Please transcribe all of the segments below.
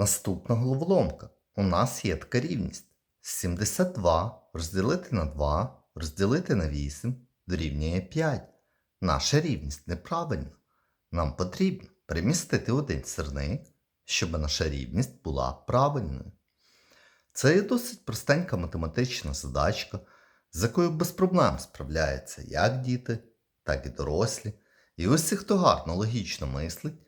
Наступна головоломка. У нас є така рівність. 72 розділити на 2 розділити на 8 дорівнює 5. Наша рівність неправильна. Нам потрібно перемістити один сірник, щоб наша рівність була правильною. Це є досить простенька математична задачка, з якою без проблем справляються як діти, так і дорослі. І усі, хто гарно логічно мислить,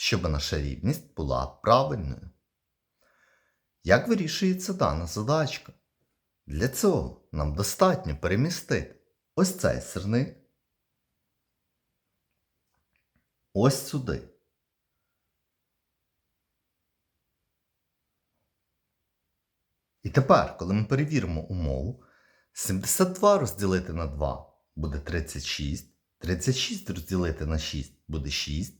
щоб наша рівність була правильною. Як вирішується дана задачка? Для цього нам достатньо перемістити ось цей сирник ось сюди. І тепер, коли ми перевіримо умову, 72 розділити на 2 буде 36, 36 розділити на 6 буде 6,